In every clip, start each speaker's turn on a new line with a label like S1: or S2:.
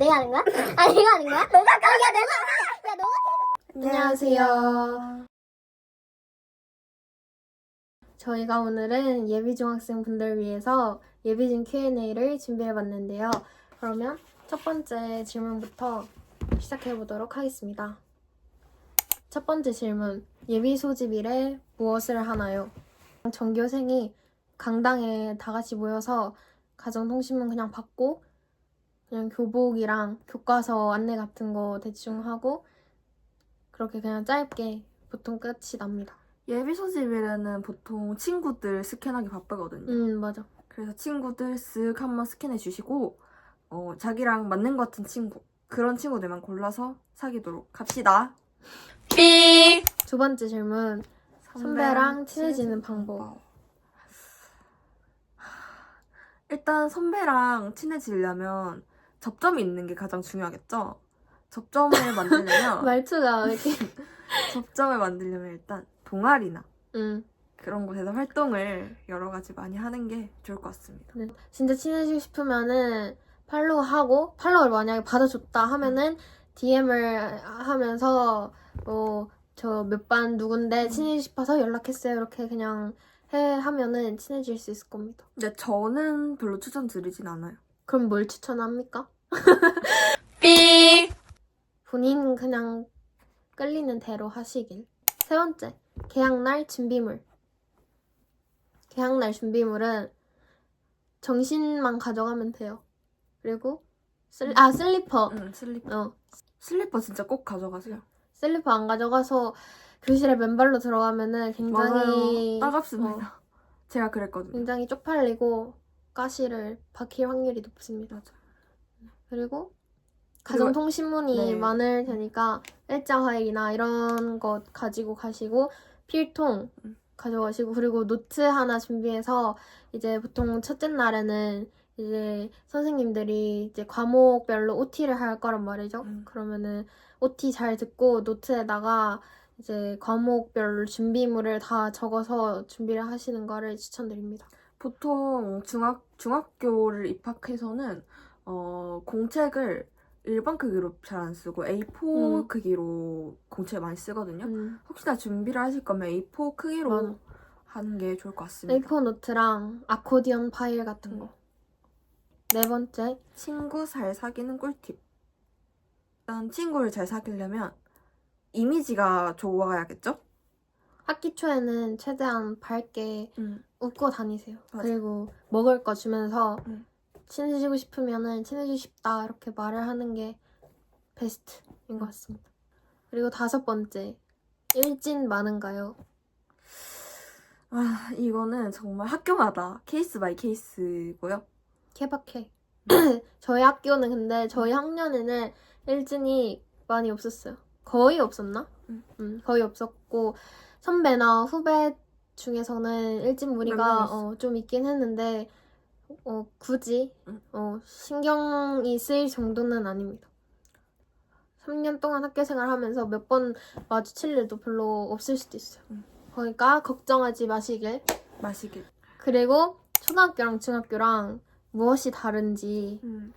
S1: 아 내가 하는 거야? 아 내가 하는 거야? 너가 야 내가 야 너가
S2: 안녕하세요. 저희가 오늘은 예비 중학생 분들 위해서 예비진 Q&A를 준비해 봤는데요. 그러면 첫 번째 질문부터 시작해 보도록 하겠습니다. 첫 번째 질문. 예비 소집 일에 무엇을 하나요? 전교생이 강당에 다 같이 모여서 가정통신문 그냥 받고 그냥 교복이랑 교과서 안내 같은 거 대충 하고 그렇게 그냥 짧게 보통 끝이 납니다.
S3: 예비 소집일에는 보통 친구들 스캔하기 바쁘거든요.
S2: 음 맞아.
S3: 그래서 친구들 쓱 한번 스캔해 주시고 어, 자기랑 맞는 것 같은 친구 그런 친구들만 골라서 사귀도록 합시다.
S2: 두 번째 질문. 선배랑 친해지는 방법.
S3: 일단 선배랑 친해지려면 접점이 있는 게 가장 중요하겠죠. 접점을 만들려면
S2: 말투가 왜 이렇게
S3: 접점을 만들려면 일단 동아리나
S2: 음
S3: 그런 곳에서 활동을 여러 가지 많이 하는 게 좋을 것 같습니다.
S2: 네. 진짜 친해지고 싶으면은 팔로우 하고 팔로우를 만약에 받아줬다 하면은 DM을 하면서 뭐 저 몇 반 누군데 친해지고 싶어서 연락했어요 이렇게 그냥 해 하면은 친해질 수 있을 겁니다.
S3: 근데 저는 별로 추천드리진 않아요.
S2: 그럼 뭘 추천합니까? 본인 그냥 끌리는 대로 하시길. 세 번째, 개학날 준비물. 개학날 준비물은 정신만 가져가면 돼요. 그리고 슬, 아 슬리퍼.
S3: 응, 슬리퍼.
S2: 어,
S3: 슬리퍼 진짜 꼭 가져가세요.
S2: 슬리퍼 안 가져가서 교실에 맨발로 들어가면은 굉장히
S3: 맞아요. 따갑습니다. 제가 그랬거든요.
S2: 굉장히 쪽팔리고 가시를 박힐 확률이 높습니다.
S3: 맞아.
S2: 그리고 가정통신문이
S3: 네.
S2: 많을 테니까 일자 화일이나 이런 것 가지고 가시고 필통
S3: 음.
S2: 가져가시고 그리고 노트 하나 준비해서 이제 보통 첫째 날에는 이제 선생님들이 이제 과목별로 OT를 할 거란 말이죠.
S3: 음.
S2: 그러면은 OT 잘 듣고 노트에다가 이제 과목별 준비물을 다 적어서 준비를 하시는 거를 추천드립니다.
S3: 보통 중학 중학교를 입학해서는 어, 공책을 일반 크기로 잘 안 쓰고 A4
S2: 음.
S3: 크기로 공책을 많이 쓰거든요.
S2: 음.
S3: 혹시나 준비를 하실 거면 A4 크기로
S2: 맞아.
S3: 하는 게 좋을 것 같습니다.
S2: A4 노트랑 아코디언 파일 같은 거. 네 번째,
S3: 친구 잘 사귀는 꿀팁. 일단 친구를 잘 사귀려면 이미지가 좋아야겠죠?
S2: 학기 초에는 최대한 밝게
S3: 음.
S2: 웃고 다니세요.
S3: 맞아.
S2: 그리고 먹을 거 주면서
S3: 음.
S2: 친해지고 싶으면은 친해지고 싶다 이렇게 말을 하는 게 베스트인 것 같습니다. 그리고 다섯 번째, 일진 많은가요?
S3: 아, 이거는 정말 학교마다 케이스 바이 케이스고요.
S2: 케바케. 저희 학교는 근데 저희 학년에는 일진이 많이 없었어요. 거의 없었나?
S3: 음.
S2: 음, 거의 없었고 선배나 후배 중에서는 일진
S3: 몇
S2: 무리가
S3: 명 있어.
S2: 어, 좀 있긴 했는데 어, 굳이
S3: 음.
S2: 어, 신경이 쓰일 정도는 아닙니다. 3년 동안 학교 생활하면서 몇 번 마주칠 일도 별로 없을 수도 있어요.
S3: 음.
S2: 그러니까 걱정하지 마시길.
S3: 마시길.
S2: 그리고 초등학교랑 중학교랑 무엇이 다른지
S3: 음.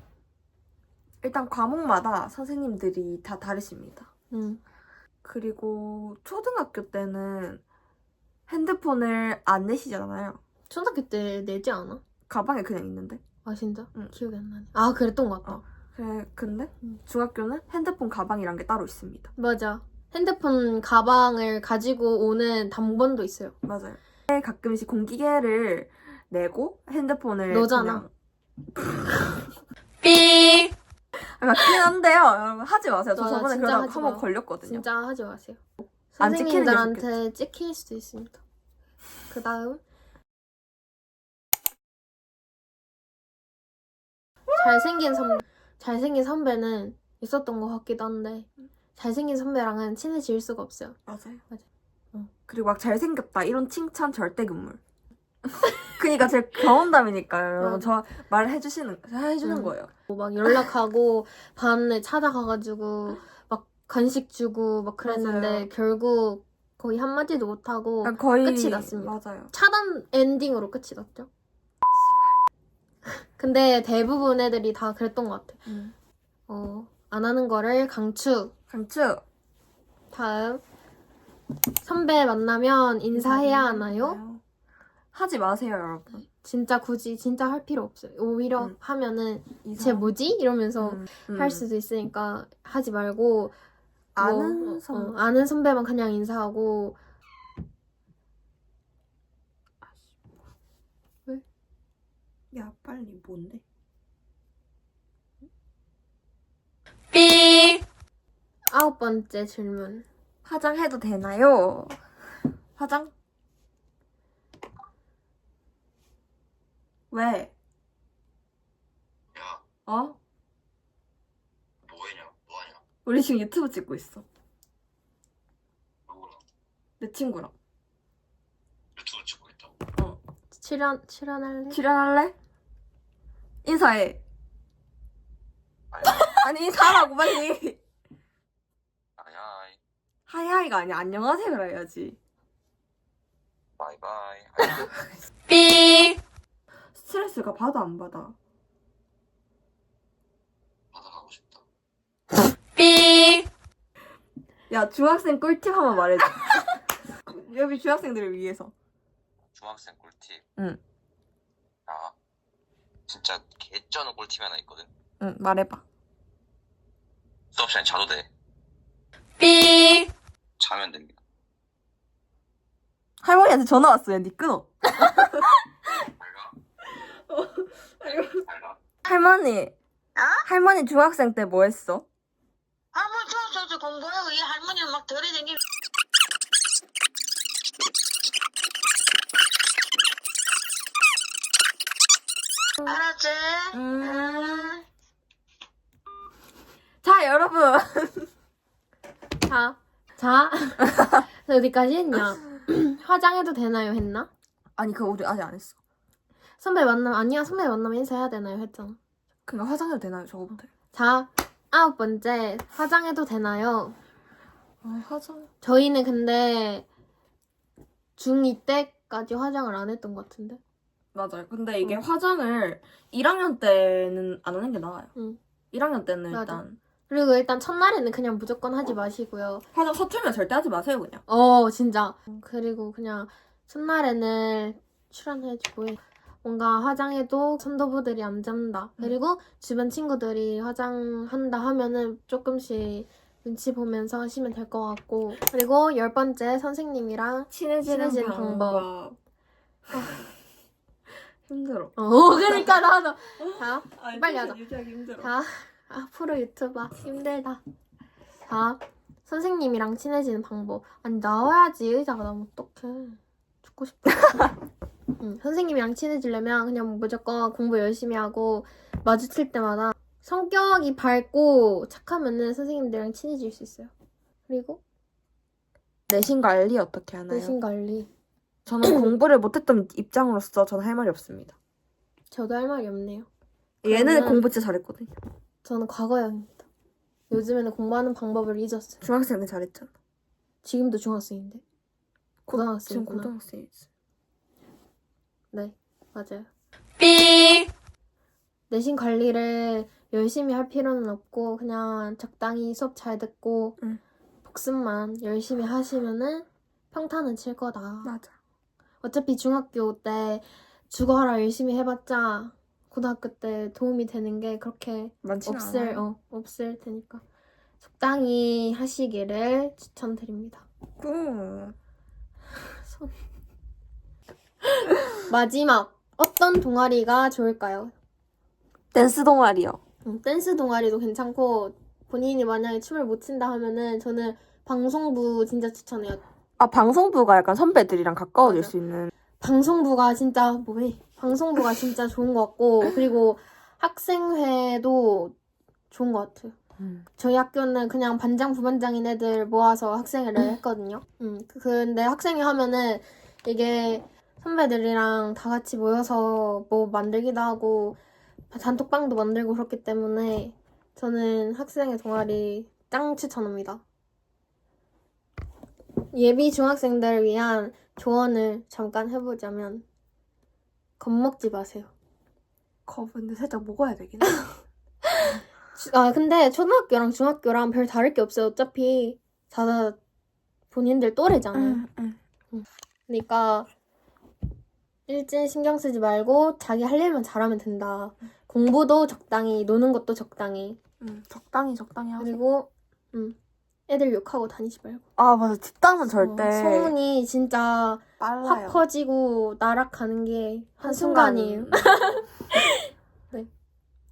S3: 일단 과목마다 선생님들이 다 다르십니다.
S2: 음,
S3: 그리고 초등학교 때는 핸드폰을 안 내시잖아요.
S2: 초등학교 때 내지 않아?
S3: 가방에 그냥 있는데.
S2: 아 진짜?
S3: 응.
S2: 기억이 안 나네. 아 그랬던 것 같다.
S3: 어. 그래, 근데
S2: 음.
S3: 중학교는 핸드폰 가방이란 게 따로 있습니다.
S2: 맞아. 핸드폰 가방을 가지고 오는 당번도 있어요.
S3: 맞아요. 가끔씩 공기계를 내고 핸드폰을
S2: 너잖아.
S3: 그냥 아, 맞긴 한데요. 여러분 하지 마세요. 저
S2: 맞아,
S3: 저번에
S2: 진짜
S3: 그러다가
S2: 하지
S3: 한번
S2: 마.
S3: 걸렸거든요.
S2: 진짜 하지 마세요.
S3: 안 찍히는 게
S2: 선생님들한테 찍힐 수도 있습니다. 그 다음 잘생긴 선 잘생긴 선배는 있었던 것 같기도 한데 잘생긴 선배랑은 친해질 수가 없어요.
S3: 맞아요.
S2: 맞아. 어.
S3: 그리고 막 잘생겼다 이런 칭찬 절대 금물. 그니까 제 경험담이니까요. 여러분 저 말해주시는 해주는
S2: 음.
S3: 거예요.
S2: 뭐막 연락하고 밤에 찾아가가지고 막 간식 주고 막 그랬는데
S3: 맞아요.
S2: 결국 거의 한마디도 못하고
S3: 그러니까 거의
S2: 끝이 났습니다.
S3: 맞아요.
S2: 차단 엔딩으로 끝이 났죠. 근데 대부분 애들이 다 그랬던 것 같아.
S3: 음.
S2: 어, 안 하는 거를 강추.
S3: 강추.
S2: 다음 선배 만나면 인사해야 하나요?
S3: 하지 마세요, 여러분.
S2: 진짜 굳이 진짜 할 필요 없어요. 오히려
S3: 음.
S2: 하면은
S3: 인사.
S2: 쟤 뭐지? 이러면서
S3: 음, 음.
S2: 할 수도 있으니까 하지 말고
S3: 아는
S2: 뭐,
S3: 선
S2: 어, 아는 선배만 그냥 인사하고
S3: 야, 빨리 뭔데?
S2: 아홉 번째 질문.
S3: 화장해도 되나요? 화장? 왜?
S4: 야,
S3: 어?
S4: 뭐하냐? 뭐하냐?
S3: 우리 지금 유튜브 찍고 있어.
S4: 누구랑
S3: 내 친구랑.
S4: 유튜브 찍고 있다고?
S2: 출연 출연할래?
S3: 출연할래? 인사해.
S4: 아니,
S3: 아니, 인사하라고, 빨리.
S4: 아야,
S3: 하이하이가 아니야. 안녕하세요라 해야지.
S4: 바이바이.
S3: 스트레스가 받아, 안 받아?
S4: 받아가고 싶다.
S3: 야, 중학생 꿀팁 한번 말해줘. 여기 중학생들을 위해서.
S4: 중학생 꿀팁.
S3: 응.
S4: 아, 진짜 개쩌는 꿀팁 하나 있거든.
S3: 응, 말해봐.
S4: 수업 시간에 자도 돼. 자면 됩니다.
S3: 할머니한테 전화 왔어요. 니 끊어.
S4: 잘가. 잘가.
S3: 할머니. 할머니 중학생 때 뭐 했어?
S5: 할머니 저저 공부하고 이 할머니는 막 들이대기 알았지?
S3: 음. 자, 여러분.
S2: 자, 자, 어디까지 했냐? 화장해도 되나요? 했나?
S3: 아니, 그거 우리 아직 안 했어.
S2: 선배 만나면 아니야 선배 만나면 인사해야 되나요? 했잖아.
S3: 그니까 화장해도 되나요, 저거부터?
S2: 자, 아홉 번째 화장해도 되나요?
S3: 아, 화장.
S2: 저희는 근데 중2 때까지 화장을 안 했던 것 같은데.
S3: 맞아요. 근데 이게
S2: 응.
S3: 화장을 1학년 때는 안 하는 게 나아요.
S2: 응.
S3: 1학년 때는
S2: 맞아.
S3: 일단
S2: 그리고 일단 첫날에는 그냥 무조건 하지 마시고요.
S3: 화장 서툴면 절대 하지 마세요, 그냥.
S2: 어, 진짜. 그리고 그냥 첫날에는 출연해주고 뭔가 화장해도 선도부들이 안 잡는다. 그리고 주변 친구들이 화장한다 하면은 조금씩 눈치 보면서 하시면 될 것 같고. 그리고 열 번째 선생님이랑
S3: 친해지는,
S2: 친해지는
S3: 방법. 힘들어.
S2: 어, 그러니까 나도 자,
S3: 아니,
S2: 빨리 하자.
S3: 유지하기 힘들어.
S2: 자, 앞으로 유튜버 힘들다. 자, 선생님이랑 친해지는 방법. 아니 나와야지 의자가 너무 어떡해. 죽고 싶다. 응, 선생님이랑 친해지려면 그냥 무조건 공부 열심히 하고 마주칠 때마다 성격이 밝고 착하면은 선생님들이랑 친해질 수 있어요. 그리고
S3: 내신 관리 어떻게 하나요?
S2: 내신 관리.
S3: 저는 공부를 못했던 입장으로서 저는 할 말이 없습니다.
S2: 저도 할 말이 없네요.
S3: 얘는
S2: 그러면-
S3: 공부 진짜 잘했거든요.
S2: 저는 과거형입니다. 요즘에는 공부하는 방법을 잊었어요.
S3: 중학생 때 잘했잖아.
S2: 지금도 중학생인데.
S3: 지금
S2: 고등학생이구나.
S3: 고등학생이지.
S2: 네, 맞아요. 내신 관리를 열심히 할 필요는 없고 그냥 적당히 수업 잘 듣고
S3: 응.
S2: 복습만 열심히 하시면은 평타는 칠 거다.
S3: 맞아.
S2: 어차피 중학교 때 죽어라 열심히 해봤자 고등학교 때 도움이 되는 게 그렇게 없을. 어 없을 테니까 적당히 하시기를 추천드립니다.
S3: 응.
S2: 손. 마지막 어떤 동아리가 좋을까요?
S3: 댄스 동아리요.
S2: 음, 댄스 동아리도 괜찮고 본인이 만약에 춤을 못 춘다 하면은 저는 방송부 진짜 추천해요.
S3: 아 방송부가 약간 선배들이랑 가까워질
S2: 맞아.
S3: 수 있는.
S2: 방송부가 진짜 뭐해? 방송부가 진짜 좋은 것 같고 그리고 학생회도 좋은 것 같아요.
S3: 음.
S2: 저희 학교는 그냥 반장 부반장인 애들 모아서 학생회를 했거든요. 음, 그- 근데 학생회 하면은 이게 선배들이랑 다 같이 모여서 뭐 만들기도 하고 단톡방도 만들고 그렇기 때문에 저는 학생회 동아리 짱 추천합니다. 예비 중학생들을 위한 조언을 잠깐 해보자면 겁먹지 마세요.
S3: 겁 근데 살짝 먹어야 되긴 해.
S2: 아 근데 초등학교랑 중학교랑 별 다를 게 없어요. 어차피 다 본인들 또래잖아요.
S3: 응, 응.
S2: 그러니까 일진 신경 쓰지 말고 자기 할 일만 잘하면 된다. 공부도 적당히, 노는 것도 적당히.
S3: 응, 적당히 적당히 하고.
S2: 그리고 음, 애들 욕하고 다니지 말고.
S3: 아 맞아 뒷담은 절대
S2: 어, 소문이 진짜
S3: 빨라요.
S2: 확 퍼지고 나락가는 게 한순간이에요. 네.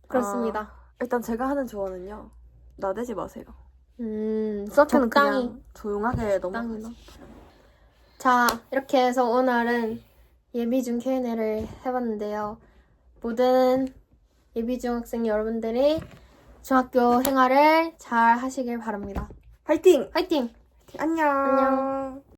S2: 그렇습니다.
S3: 아, 일단 제가 하는 조언은요. 나대지 마세요.
S2: 음,
S3: 수학교는
S2: 적당히.
S3: 그냥 조용하게 넘어가세요.
S2: 자, 이렇게 해서 오늘은 예비중 Q&A를 해봤는데요. 모든 예비중 학생 여러분들이 중학교 생활을 잘 하시길 바랍니다.
S3: 파이팅!
S2: 화이팅!
S3: 안녕.
S2: 안녕.